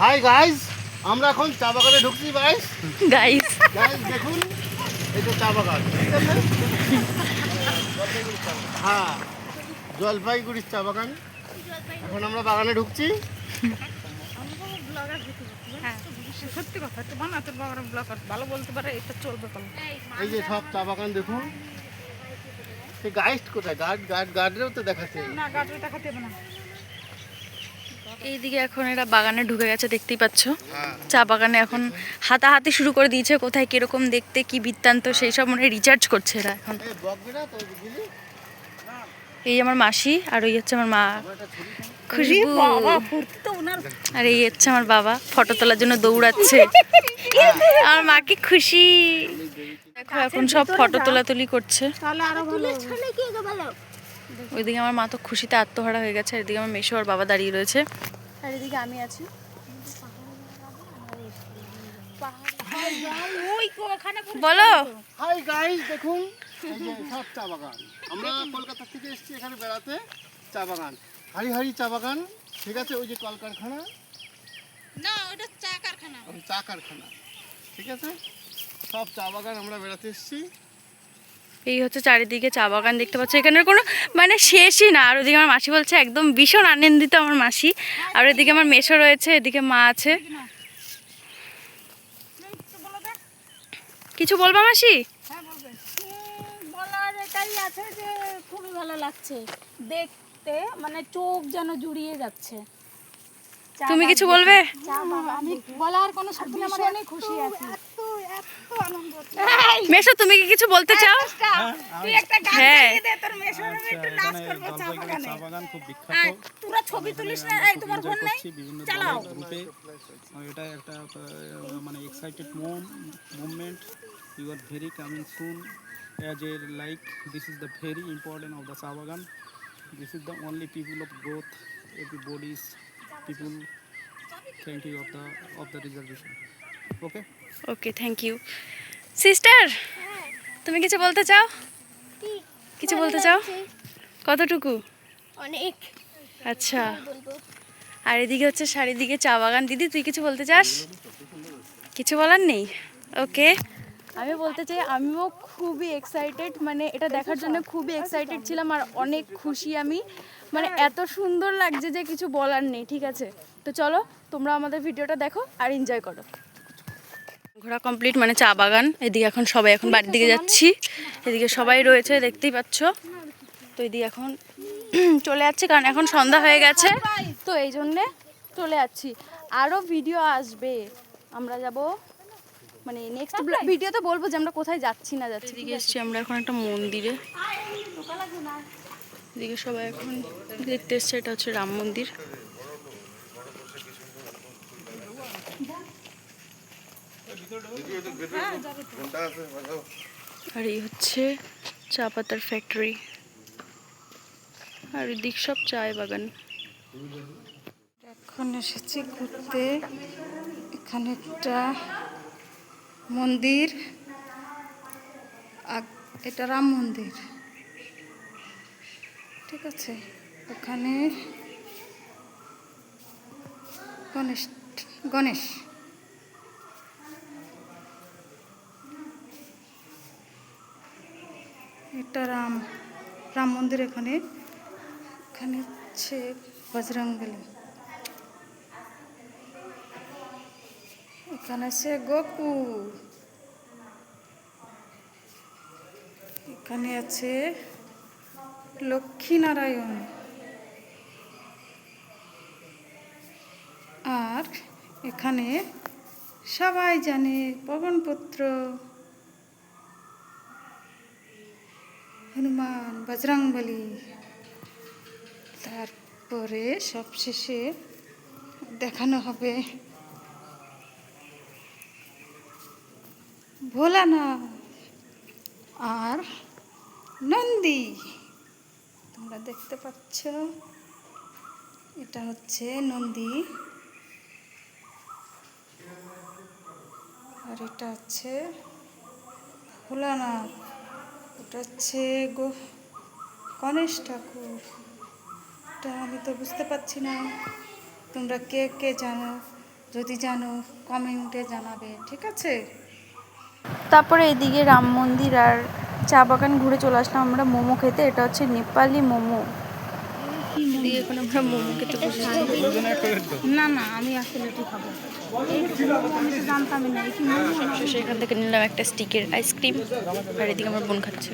Hi guys আমরা এখন চা বাগানে ঢুকছি গাইস গাইস গাইস দেখুন এই তো চা বাগান। হ্যাঁ জলপাইগুড়ির চা বাগান। এখন আমরা বাগানে ঢুকছি। হ্যাঁ সত্যি কথা তো বানা তোর ভালো বলতে পারে এটা চলবে ভালো। এই যে সব চা বাগান দেখুন। সে গাইড কোথায়? গার্ড গার্ড গার্ডেরও তো দেখাচ্ছে। না গাড়ি দেখাতে হবে না। এইদিকে এখন এরা বাগানে ঢুকে গেছে দেখতেই পাচ্ছ। হ্যাঁ। চা বাগানে এখন হাতাহাতি শুরু করে দিয়েছে কোথায় কীরকম দেখতে কি বৃত্তান্ত সেই সব মনে রিচার্জ করছে এরা এখন। এই আমার মাসি আর ওই হচ্ছে আমার মা। খুশবু। বাবা ফুর্তি তো ওনার। আর এই হচ্ছে আমার বাবা ফটো তোলার জন্য দৌড়াচ্ছে। আমার মা কি খুশি। দেখো এখন সব ফটো তোলাতুলি করছে। তাহলে আরও ভালো ওইদিকে আমার মা তো খুশিতে আত্মহারা হয়ে গেছে এদিকে আমার মেশো আর বাবা দাঁড়িয়ে রয়েছে। আর এদিকে আমি আছি। ওই বলো। হাই গাইস দেখুন সব চা বাগান। আমরা কলকাতা থেকে এসেছি এখানে বেড়াতে চা বাগান। হারি হারি চা বাগান ঠিক আছে? ওই যে কলকারখানা না ওটা চা কারখানা। ওই চা কারখানা ঠিক আছে? সব চা বাগান আমরা বেড়াতে এসেছি। এই হচ্ছে চারিদিকে চা বাগান দেখতে পাচ্ছ। এখানের কোনো মানে শেষই না। আর ওদিকে আমার মাসি বলছে একদম ভীষণ আনন্দিত আমার মাসি। আর এদিকে আমার মেশো রয়েছে এদিকে মা আছে। কিছু বলবা মাসি? হ্যাঁ বলার এটাই আছে যে খুবই ভালো লাগছে। দেখতে মানে চোখ যেন জুড়িয়ে যাচ্ছে। তুমি কিছু বলবে? আমি বলার কোনো শব্দ অনেক খুশি আছি। মেশো তুমি কি কিছু বলতে চাও? তুই একটা গান হ্যাঁ। গাইয়ে দে তোর সঙ্গে আমি একটু নাচ করব চা বাগানে। চা বাগান খুব বিখ্যাত। আয়, তোরা ছবি তুলিস না এই তোমার ফোন নেই? চালাও। গ্রুপে এটা একটা মানে excited movement you are very coming soon as a like this is the very important of the cha bagan. This is the only people of growth everybody's people thank you of the of the reservation okay thank you sister তুমি কিছু বলতে চাও? কিছু বলতে চাও? কতটুকু? অনেক। আচ্ছা। আর এদিকে হচ্ছে চারিদিকে চা বাগান। দিদি তুই কিছু বলতে চাস? কিছু বলার নেই? ওকে আমি বলতে চাই আমিও খুবই এক্সাইটেড মানে এটা দেখার জন্য খুবই এক্সাইটেড ছিলাম আর অনেক খুশি আমি। মানে এত সুন্দর লাগছে যে কিছু বলার নেই ঠিক আছে? তো চলো তোমরা আমাদের ভিডিওটা দেখো আর এনজয় করো। ঘোরা কমপ্লিট মানে চা বাগান। এদিকে এখন সবাই এখন বাড়ির দিকে যাচ্ছি। এদিকে সবাই রয়েছে, দেখতেই পাচ্ছ। তো এদিকে এখন চলে যাচ্ছি, কারণ এখন সন্ধ্যা হয়ে গেছে। তো এই জন্যে চলে যাচ্ছি। আরও ভিডিও আসবে। আমরা যাব মানে নেক্সট ভিডিও তো বলব যে আমরা কোথায় যাচ্ছি না যাচ্ছি। এদিকে এসেছি আমরা এখন একটা মন্দিরে। এদিকে সবাই এখন দেখতে এসছে, এটা হচ্ছে রাম মন্দির। আর এই হচ্ছে চা পাতার ফ্যাক্টরি আর এদিক সব চায় বাগান। এখন এসেছি ঘুরতে। এখানে একটা মন্দির। আগ- এটা রাম মন্দির। ঠিক আছে? ওখানে গণেশ গণেশ। এটা রাম রাম মন্দির এখানে এখানে হচ্ছে বজরংবলী এখানে আছে গোকু এখানে আছে লক্ষ্মীনারায়ণ। আর এখানে সবাই জানে পবনপুত্র। হনুমান, বজরংবলী। তারপরে সবশেষে দেখানো হবে ভোলানাথ আর নন্দী। তোমরা দেখতে পাচ্ছ, এটা হচ্ছে নন্দী। আর এটা হচ্ছে ভোলানাথ। এটা হচ্ছে গো। গণেশ ঠাকুর আমি তো বুঝতে পারছি না। তোমরা কে কে জানো? যদি জানো কমেন্টে জানাবে, ঠিক আছে? তারপরে এদিকে রাম মন্দির আর চা বাগান ঘুরে চলে আসলাম আমরা মোমো খেতে। এটা হচ্ছে নেপালি মোমো। দিয়ে এখন আমরা মোমো খেতে না না, আমি আসলে খাব। জানতামই না। সেখান থেকে নিলাম একটা স্টিকের আইসক্রিম আর এদিকে আমার বোন খাচ্ছে।